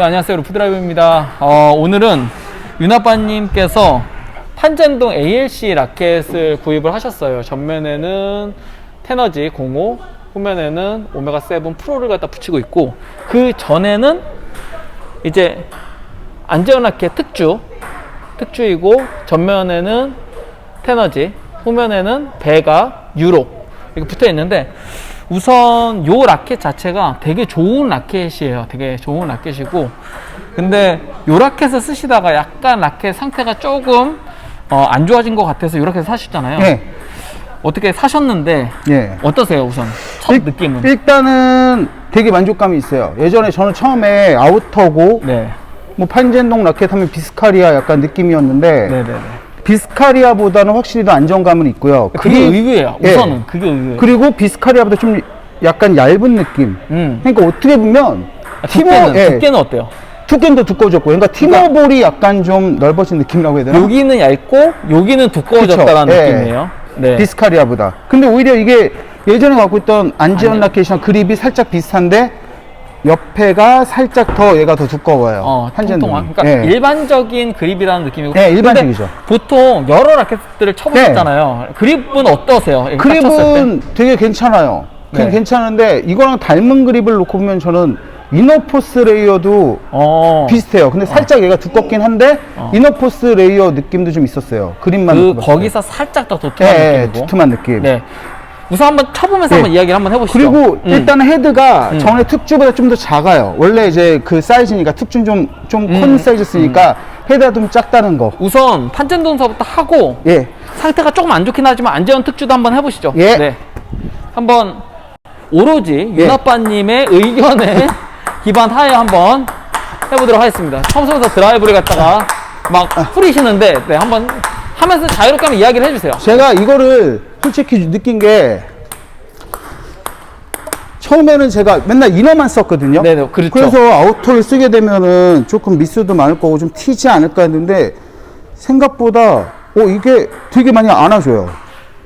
네, 안녕하세요. 루프드라이브입니다. 어, 오늘은 윤아빠님께서 판전동 ALC 라켓을 구입을 하셨어요. 전면에는 테너지 05, 후면에는 오메가 7 프로를 갖다 붙이고 있고, 그 전에는 이제 안재현 라켓 특주, 특주이고, 전면에는 테너지, 후면에는 베가, 유로 이렇게 붙어 있는데, 우선 요 라켓 자체가 되게 좋은 라켓이에요. 되게 좋은 라켓이고, 근데 요 라켓을 쓰시다가 약간 라켓 상태가 조금 어, 안 좋아진 것 같아서 요 라켓 사셨잖아요. 예, 어떻게 사셨는데 예. 어떠세요 우선 첫 일- 느낌은? 일단은 되게 만족감이 있어요. 예전에 저는 처음에 아우터고 네, 뭐 판젠동 라켓 하면 비스카리아 약간 느낌이었는데 네, 네, 네. 비스카리아보다는 확실히 더 안정감은 있고요. 그게 그리- 의외예요. 예. 우선은 그게 의외예요. 그리고 비스카리아보다 좀 약간 얇은 느낌. 음. 그러니까 어떻게 보면 아, 두께는 예, 두께는 어때요? 두께는 더 두꺼워졌고, 그러니까 티머볼이 약간 좀 넓어진 느낌이라고 해야 되나? 여기는 얇고 여기는 두꺼워졌다라는 그쵸. 예. 느낌이에요. 네. 비스카리아보다. 근데 오히려 이게 예전에 갖고 있던 아니요. 라켓이랑 그립이 살짝 비슷한데 옆에가 살짝 더 얘가 더 두꺼워요. 어. 통통한. 그러니까 일반적인 그립이라는 느낌이고. 네, 일반적이죠. 근데 보통 여러 라켓들을 쳐보셨잖아요. 그립은 어떠세요? 이렇게 딱 쳤을 때? 그립은 되게 괜찮아요. 그냥 네. 괜찮은데 이거랑 닮은 그립을 놓고 보면 저는 이너포스 레이어도 어. 비슷해요. 근데 살짝 얘가 두껍긴 한데 어. 이너포스 레이어 느낌도 좀 있었어요. 그립만 그 놓고 봤을 때. 거기서 살짝 더 도톰한 예, 예, 느낌이고. 두툼한 느낌. 네. 우선 한번 쳐보면서 네. 한번 이야기를 한번 해보시죠. 그리고 음. 일단은 헤드가 음. 전에 특주보다 좀 더 작아요. 원래 이제 그 사이즈니까 특주는 좀, 좀큰 음. 사이즈 쓰니까 헤드가 좀 작다는 거. 우선 판전동서부터 하고 예. 상태가 조금 안 좋긴 하지만 안재현 특주도 한번 해보시죠. 예. 네. 한번 오로지 예. 윤아빠님의 의견에 기반하에 한번 해보도록 하겠습니다. 처음부터 드라이브를 갖다가 막 아. 후리시는데 네, 한번 하면서 자유롭게 한번 이야기를 해주세요. 제가 이거를 솔직히 느낀 게 처음에는 제가 맨날 이너만 썼거든요. 네네, 그렇죠. 그래서 아우터를 쓰게 되면은 조금 미스도 많을 거고 좀 튀지 않을까 했는데 생각보다 어 이게 되게 많이 안아줘요.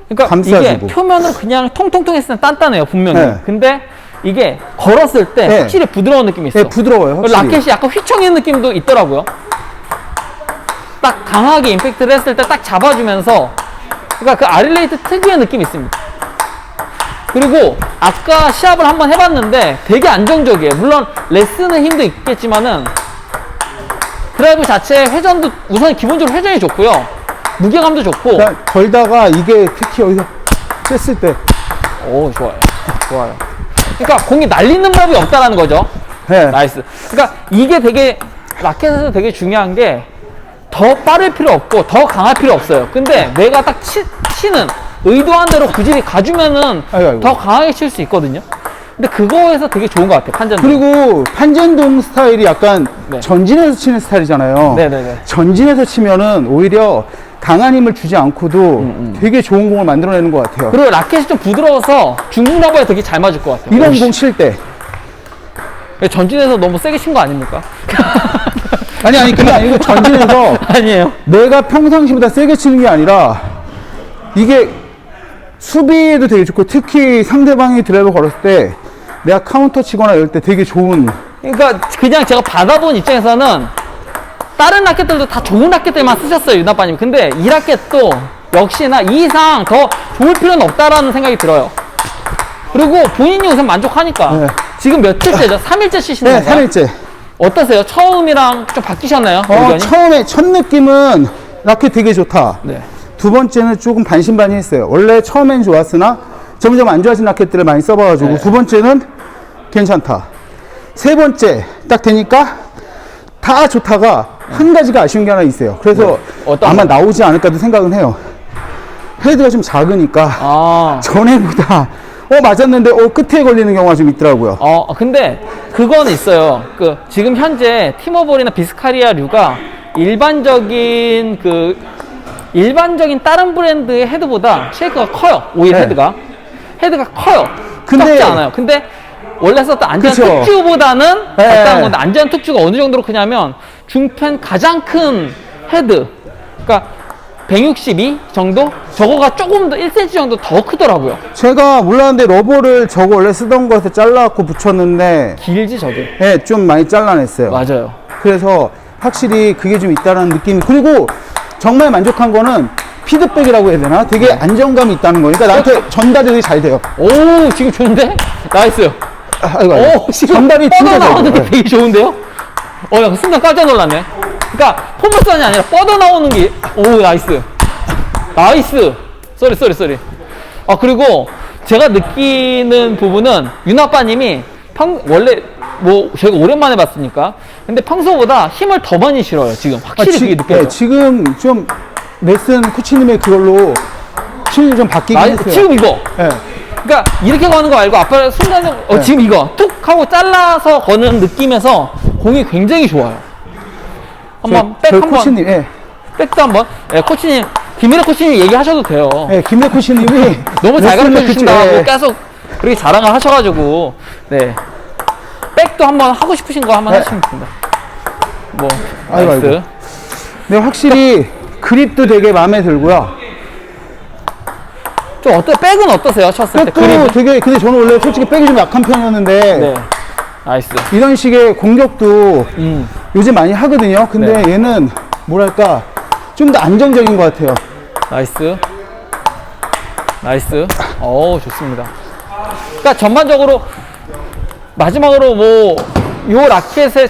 그러니까 감싸주고. 이게 표면으로 그냥 통통통 했을 때 단단해요 분명히. 네. 근데 이게 걸었을 때 네. 확실히 부드러운 느낌이 있어. 네, 부드러워요. 확실히. 라켓이 약간 휘청이는 느낌도 있더라고요. 딱 강하게 임팩트를 했을 때 딱 잡아주면서 그러니까 그 아릴레이트 특유의 느낌이 있습니다. 그리고 아까 시합을 한번 해봤는데 되게 안정적이에요. 물론 레슨의 힘도 있겠지만은 드라이브 자체 회전도 우선 기본적으로 회전이 좋고요. 무게감도 좋고. 걸다가 이게 특히 여기서 쬐을 때 오 좋아요. 좋아요. 그러니까 공이 날리는 법이 없다라는 거죠. 네. 나이스. 그러니까 이게 되게 라켓에서 되게 중요한 게 더 빠를 필요 없고 더 강할 필요 없어요. 근데 내가 딱 치, 치는 의도한 대로 구질이 가주면은 아이고, 아이고. 더 강하게 칠 수 있거든요. 근데 그거에서 되게 좋은 것 같아요. 판전. 그리고 판전동 스타일이 약간 네. 전진해서 치는 스타일이잖아요. 네네네. 전진해서 치면은 오히려 강한 힘을 주지 않고도 음, 되게 좋은 공을 만들어내는 것 같아요. 그리고 라켓이 좀 부드러워서 중중 러버에 되게 잘 맞을 것 같아요. 이런. 공 칠 때. 전진해서 너무 세게 친 거 아닙니까? 아니, 아니, 그게 아니고 전진해서 아니에요. 내가 평상시보다 세게 치는 게 아니라 이게 수비에도 되게 좋고 특히 상대방이 드라이버 걸었을 때 내가 카운터 치거나 이럴 때 되게 좋은 그러니까 그냥 제가 받아본 입장에서는 다른 라켓들도 다 좋은 라켓들만 쓰셨어요 유나빠님 근데 이 라켓도 역시나 이 이상 더 좋을 필요는 없다라는 생각이 들어요 그리고 본인이 우선 만족하니까 네. 지금 며칠째죠? 3일째 치시는 네, 건가요? 3일째. 어떠세요? 처음이랑 좀 바뀌셨나요? 어, 의견이? 처음에 첫 느낌은 라켓 되게 좋다. 네. 두 번째는 조금 반신반의했어요. 원래 처음엔 좋았으나 점점 안 좋아진 라켓들을 많이 써봐가지고 네. 두 번째는 괜찮다. 세 번째 딱 되니까 다 좋다가 한 가지가 아쉬운 게 하나 있어요. 그래서 네. 어떤 아마 거? 나오지 않을까도 생각은 해요. 헤드가 좀 작으니까 아, 전에보다 어 맞았는데 어 끝에 걸리는 경우가 좀 있더라고요. 어, 근데 그건 있어요. 그 지금 현재 티모볼이나 비스카리아류가 일반적인 그 일반적인 다른 브랜드의 헤드보다 쉐이크가 커요. 오히려 네. 헤드가 헤드가 커요. 근데- 작지 않아요. 근데 원래 썼던 안전 그쵸. 특주보다는 네. 작다는 건데 안전 특주가 어느 정도로 크냐면 중편 가장 큰 헤드. 그러니까 162 정도? 저거가 조금 더 1cm 정도 더 크더라고요. 제가 몰랐는데 러버를 저거 원래 쓰던 거에서 잘라갖고 붙였는데 길지 저게. 예, 좀 많이 잘라냈어요. 맞아요. 그래서 확실히 그게 좀 있다는 느낌이 그리고 정말 만족한 거는 피드백이라고 해야 되나? 되게 안정감이 있다는 거니까 나한테 전달이 되게 잘 돼요. 오 지금 좋은데? 나이스. 아, 아이고, 아이고. 오 지금 전달이 진짜 잘 뻗어나오는 게 돼요. 되게 좋은데요? 어, 야, 순간 깜짝 놀랐네. 그러니까 포물선이 아니라 뻗어나오는 게, 오, 나이스. 나이스. 쏘리, 쏘리, 쏘리. 아, 그리고 제가 느끼는 부분은 윤아빠님이 평, 원래 뭐 제가 오랜만에 봤으니까 근데 평소보다 힘을 더 많이 실어요 지금 아, 확실히 지- 그게 느껴져요 예, 지금 좀 레슨 코치님의 그걸로 실력이 좀 바뀌긴 아, 했어요. 지금 이거 예. 그러니까 이렇게 가는 거 말고 아빠 순간적으로 어, 네. 지금 이거 툭 하고 잘라서 거는 느낌에서 공이 굉장히 좋아요. 한번 백 한번 코치님, 예. 백도 한번 예, 코치님 김민호 코치님 얘기하셔도 돼요. 예, 김래 코치님이 너무 잘 가르쳐 주신다고 예. 계속 그렇게 자랑을 하셔가지고 네 백도 한번 하고 싶으신 거 한번 네. 하시면 됩니다. 뭐 아이고, 나이스. 아이고. 네, 확실히 그립도 되게 마음에 들고요. 좀 어때 백은 어떠세요 쳤을 때 백도 그립은? 되게 근데 저는 원래 솔직히 백이 좀 약한 편이었는데 네 나이스. 이런 식의 공격도 음 요즘 많이 하거든요. 근데 네. 얘는 뭐랄까 좀 더 안정적인 것 같아요. 나이스. 나이스. 어 좋습니다. 그러니까 전반적으로 마지막으로 뭐 요 라켓의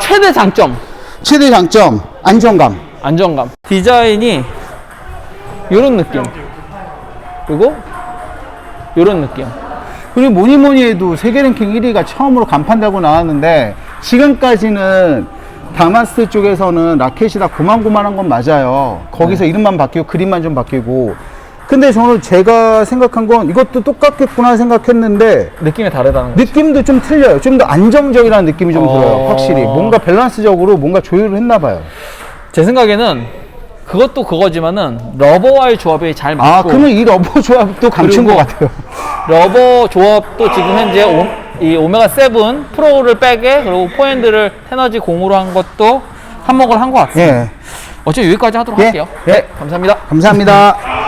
최대 장점 최대 장점 안정감. 안정감. 디자인이 요런 느낌. 그리고 요런 느낌. 그리고 뭐니 뭐니 해도 세계 랭킹 1위가 처음으로 간판되고 나왔는데 지금까지는 다마스 쪽에서는 라켓이 다 고만고만한 건 맞아요. 거기서 네. 이름만 바뀌고 그림만 좀 바뀌고. 근데 저는 제가 생각한 건 이것도 똑같겠구나 생각했는데 느낌이 다르다는 거. 느낌도 좀 틀려요. 좀 더 안정적이라는 느낌이 좀 어. 들어요. 확실히 뭔가 밸런스적으로 뭔가 조율을 했나 봐요. 제 생각에는 그것도 그거지만은 러버와의 조합이 잘 맞고 아, 그러면 이 러버 조합도 감춘 것 같아요. 러버 조합도 지금 현재 오, 이 오메가 7 프로를 빼게 그리고 포핸드를 테너지 공으로 한 것도 한몫을 한 것 같습니다. 예. 어차피 여기까지 하도록 예. 할게요. 예. 네, 감사합니다. 감사합니다.